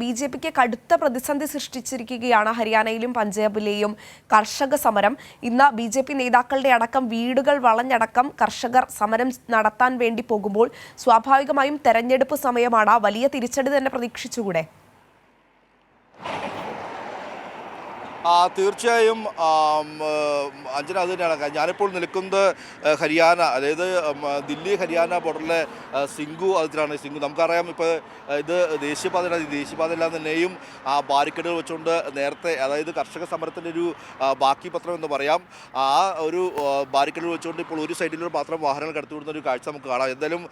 B J പിക്ക് കടുത്ത പ്രതിസന്ധി സൃഷ്ടിച്ചിരിക്കുകയാണ് ഹരിയാനയിലും പഞ്ചാബിലെയും കർഷക സമരം. ഇന്ന് ബി ജെ പി നേതാക്കളുടെ അടക്കം വീടുകൾ വളഞ്ഞടക്കം കർഷകർ സമരം നടത്താൻ വേണ്ടി പോകുമ്പോൾ സ്വാഭാവികമായും തെരഞ്ഞെടുപ്പ് സമയമാണ് വലിയ തിരിച്ചടി തന്നെ പ്രതീക്ഷിച്ചുകൂടെ ആ, തീർച്ചയായും അഞ്ജന അത് തന്നെയാണ്. ഞാനിപ്പോൾ നിൽക്കുന്നത് ഹരിയാന അതായത് ദില്ലി ഹരിയാന ബോർഡറിലെ സിംഗു അതിലാണ്. സിംഗു നമുക്കറിയാം ഇപ്പോൾ ഇത് ദേശീയപാത ദേശീയപാതയെല്ലാം തന്നെയും ആ ബാരിക്കേഡുകൾ വെച്ചുകൊണ്ട് നേരത്തെ അതായത് കർഷക സമരത്തിന്റെ ഒരു ബാക്കി പത്രം എന്ന് പറയാം ആ ഒരു ബാരിക്കേഡുകൾ വെച്ചുകൊണ്ട് ഇപ്പോൾ ഒരു സൈഡിലൂടെ മാത്രം വാഹനങ്ങൾ കടത്തിവിടുന്ന ഒരു കാഴ്ച നമുക്ക് കാണാം. എന്തായാലും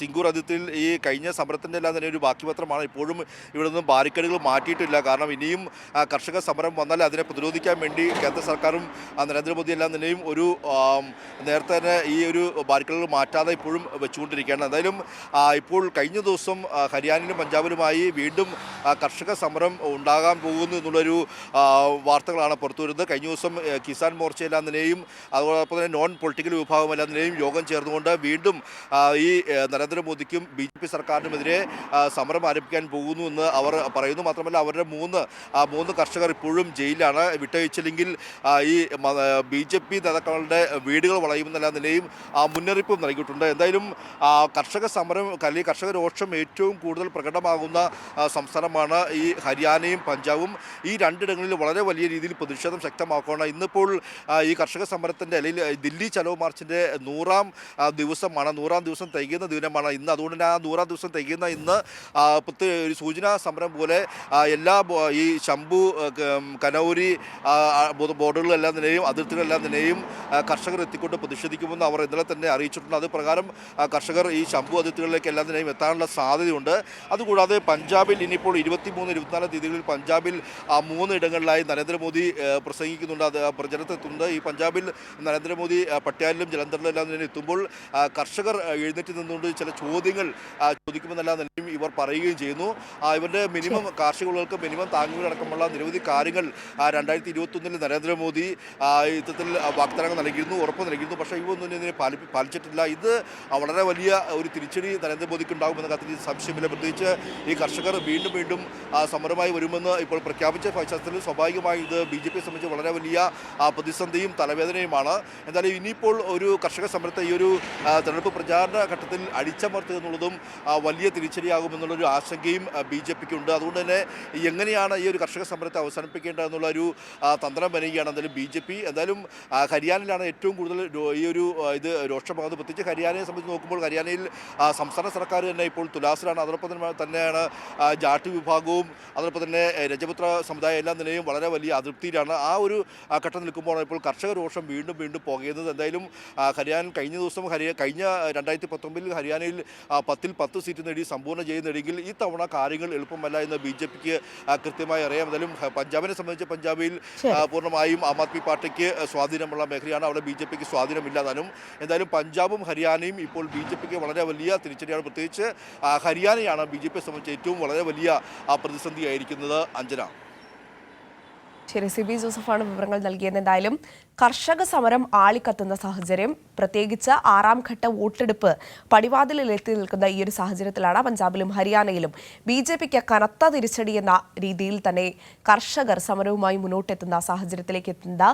സിംഗൂർ അതിർത്തിയിൽ ഈ കഴിഞ്ഞ സമരത്തിന്റെ എല്ലാം തന്നെ ഒരു ബാക്കി പത്രമാണ്. ഇപ്പോഴും ഇവിടെ നിന്ന് ബാരിക്കേഡുകൾ മാറ്റിയിട്ടില്ല. കാരണം ഇനിയും കർഷക സമരം വന്നാൽ അതിനെ പ്രതിരോധിക്കാൻ വേണ്ടി കേന്ദ്ര സർക്കാരും നരേന്ദ്രമോദി എല്ലാം തന്നെയും ഒരു നേരത്തെ തന്നെ ഈ ഒരു ബാരിക്കലുകൾ മാറ്റാതെ ഇപ്പോഴും വെച്ചുകൊണ്ടിരിക്കുകയാണ്. എന്തായാലും ഇപ്പോൾ കഴിഞ്ഞ ദിവസം ഹരിയാനയിലും പഞ്ചാബിലുമായി വീണ്ടും കർഷക സമരം ഉണ്ടാകാൻ പോകുന്നു എന്നുള്ളൊരു വാർത്തകളാണ് പുറത്തു വരുന്നത് കഴിഞ്ഞ ദിവസം കിസാൻ മോർച്ച എല്ലാം തന്നെയും അതോടൊപ്പം തന്നെ നോൺ പൊളിറ്റിക്കൽ വിഭാഗം എല്ലാം തന്നെയും യോഗം ചേർന്നുകൊണ്ട് വീണ്ടും ഈ നരേന്ദ്രമോദിക്കും ബി ജെ പി സർക്കാരിനുമെതിരെ സമരം ആരംഭിക്കാൻ പോകുന്നു എന്ന് അവർ പറയുന്നു. മാത്രമല്ല അവരുടെ മൂന്ന് മൂന്ന് കർഷകർ ഇപ്പോഴും ജയിലിലാണ് വിട്ടയച്ചില്ലെങ്കിൽ ഈ ബി ജെ പി നേതാക്കളുടെ വീടുകൾ വളയുമെന്നല്ല നിലയും മുന്നറിയിപ്പും നൽകിയിട്ടുണ്ട്. എന്തായാലും കർഷക സമരം അല്ലെങ്കിൽ കർഷക രോഷം ഏറ്റവും കൂടുതൽ പ്രകടമാകുന്ന സംസ്ഥാനമാണ് ഈ ഹരിയാനയും പഞ്ചാബും. ഈ രണ്ടിടങ്ങളിൽ വളരെ വലിയ രീതിയിൽ പ്രതിഷേധം ശക്തമാക്കുകയാണ്. ഇന്നിപ്പോൾ ഈ കർഷക സമരത്തിന്റെ അല്ലെങ്കിൽ ദില്ലി ചലോ മാർച്ചിന്റെ നൂറാം ദിവസമാണ്. നൂറാം ദിവസം തികയുന്ന ദിനമാണ് ഇന്ന്. അതുകൊണ്ട് തന്നെ ആ നൂറാം ദിവസം തികയുന്ന ഇന്ന് ഒരു സൂചനാ സമരം പോലെ എല്ലാ ഈ ശംഭു ആ, ക- ഉം, കനൗരി ആ, ആ, ബോർഡുകളെല്ലാം തന്നെയും അതിർത്തികളെല്ലാം തന്നെയും കർഷകർ എത്തിക്കൊണ്ട് പ്രതിഷേധിക്കുമെന്ന് അവർ ഇന്നലെ തന്നെ അറിയിച്ചിട്ടുണ്ട്. അത് പ്രകാരം കർഷകർ ഈ ശംഭു അതിർത്തികളിലേക്ക് എല്ലാം തന്നെയും എത്താനുള്ള സാധ്യതയുണ്ട്. അതുകൂടാതെ പഞ്ചാബിൽ ഇനിയിപ്പോൾ ഇരുപത്തിമൂന്ന് ഇരുപത്തിനാല് തീയതികളിൽ പഞ്ചാബിൽ ആ, മൂന്ന് ഇടങ്ങളിലായി നരേന്ദ്രമോദി പ്രസംഗിക്കുന്നുണ്ട്. അത് പ്രചരണത്തെത്തുന്നുണ്ട് ഈ പഞ്ചാബിൽ നരേന്ദ്രമോദി പട്യാലിലും ജലന്ധറിലും എല്ലാം തന്നെ എത്തുമ്പോൾ കർഷകർ എഴുന്നേറ്റ് നിന്നുകൊണ്ട് ചില ചോദ്യങ്ങൾ ചോദിക്കുമെന്നെല്ലാം തന്നെയും ഇവർ പറയുകയും ചെയ്യുന്നു. ഇവരുടെ മിനിമം കാർഷിക വിളകൾക്ക് മിനിമം താങ്ങുകളടക്കമുള്ള നിരവധി കാര്യങ്ങൾ രണ്ടായിരത്തി ഇരുപത്തൊന്നിൽ നരേന്ദ്രമോദി യുദ്ധത്തിൽ വാഗ്ദാനങ്ങൾ നൽകിയിരുന്നു ഉറപ്പ് നൽകിയിരുന്നു. പക്ഷേ ഇവൊന്നും ഇതിനെ പാലിപ്പി പാലിച്ചിട്ടില്ല. ഇത് വളരെ വലിയ ഒരു തിരിച്ചടി നരേന്ദ്രമോദിക്ക് ഉണ്ടാകുമെന്ന കാര്യത്തിൽ സംശയമില്ല. പ്രത്യേകിച്ച് ഈ കർഷകർ വീണ്ടും വീണ്ടും സമരമായി വരുമെന്ന് ഇപ്പോൾ പ്രഖ്യാപിച്ച പശ്ചാത്തലത്തിൽ സ്വാഭാവികമായി ഇത് ബി ജെ പിയെ സംബന്ധിച്ച് വളരെ വലിയ പ്രതിസന്ധിയും തലവേദനയുമാണ്. എന്തായാലും ഇനിയിപ്പോൾ ഒരു കർഷക സമരത്തെ ഈ ഒരു തെരഞ്ഞെടുപ്പ് പ്രചാരണ ഘട്ടത്തിൽ അടിച്ചമർത്തുക എന്നുള്ളതും വലിയ തിരിച്ചടിയാകുമെന്നുള്ളൊരു ആശങ്കയും ബി ജെ പിക്ക് ഉണ്ട് അതുകൊണ്ട് തന്നെ എങ്ങനെയാണ് ഈ ഒരു കർഷക സമരത്തെ അവസാനിപ്പിക്കേണ്ടത് എന്നുള്ള ഒരു ആ, തന്ത്രം വരികയാണ്. എന്തായാലും ബി ജെ പി എന്തായാലും ഹരിയാനയിലാണ് ഏറ്റവും കൂടുതൽ ഈ ഒരു ഇത് രോക്ഷമാകുന്നത് പ്രത്യേകിച്ച് ഹരിയാനയെ സംബന്ധിച്ച് നോക്കുമ്പോൾ ഹരിയാനയിൽ സംസ്ഥാന സർക്കാർ തന്നെ ഇപ്പോൾ തുലാസിലാണ്. അതോടൊപ്പം തന്നെ തന്നെയാണ് ജാട്ട് വിഭാഗവും അതോടൊപ്പം തന്നെ രജപുത്ര സമുദായം എല്ലാം തന്നെയും വളരെ വലിയ അതൃപ്തിയിലാണ്. ആ ഒരു ഘട്ടം നിൽക്കുമ്പോൾ ഇപ്പോൾ കർഷക രോഷം വീണ്ടും വീണ്ടും പോകുന്നത് എന്തായാലും ഹരിയാന കഴിഞ്ഞ ദിവസം ഹരിയ കഴിഞ്ഞ രണ്ടായിരത്തി പത്തൊമ്പതിൽ ഹരിയാനയിൽ പത്തിൽ പത്ത് സീറ്റ് നേടി സമ്പൂർണ ജയം നേടിയെങ്കിൽ ഈ തവണ കാര്യങ്ങൾ എളുപ്പമല്ല എന്ന് ബി ജെ പിക്ക് കൃത്യമായി അറിയാം. എന്തായാലും പഞ്ചാബിനെ സംബന്ധിച്ച് പഞ്ചാബിൽ പൂർണമായും ആം ആദ്മി പാർട്ടിക്ക് സ്വാധീനമുള്ള മേഖലയാണ്. അവിടെ ബി ജെ പിക്ക് സ്വാധീനമില്ലാതാനും. എന്തായാലും പഞ്ചാബും ഹരിയാനയും ഇപ്പോൾ ബി ജെ പിക്ക് വളരെ വലിയ തിരിച്ചടിയാണ്. പ്രത്യേകിച്ച് ഹരിയാനയാണ് ബി ജെ പിയെ സംബന്ധിച്ച് ഏറ്റവും വളരെ വലിയ പ്രതിസന്ധി പ്രതിസന്ധിയായിരിക്കുന്നത്. അഞ്ജന. ശരി സി ബി ജോസഫാണ് വിവരങ്ങൾ നൽകിയത്. എന്തായാലും കർഷക സമരം ആളിക്കത്തുന്ന സാഹചര്യം പ്രത്യേകിച്ച് ആറാം ഘട്ട വോട്ടെടുപ്പ് പടിവാതിലിൽ എത്തി നിൽക്കുന്ന ഈ ഒരു സാഹചര്യത്തിലാണ് പഞ്ചാബിലും ഹരിയാനയിലും ബി ജെ പിക്ക് കനത്ത തിരിച്ചടി എന്ന രീതിയിൽ തന്നെ കർഷകർ സമരവുമായി മുന്നോട്ടെത്തുന്ന സാഹചര്യത്തിലേക്ക് എത്തുന്നത്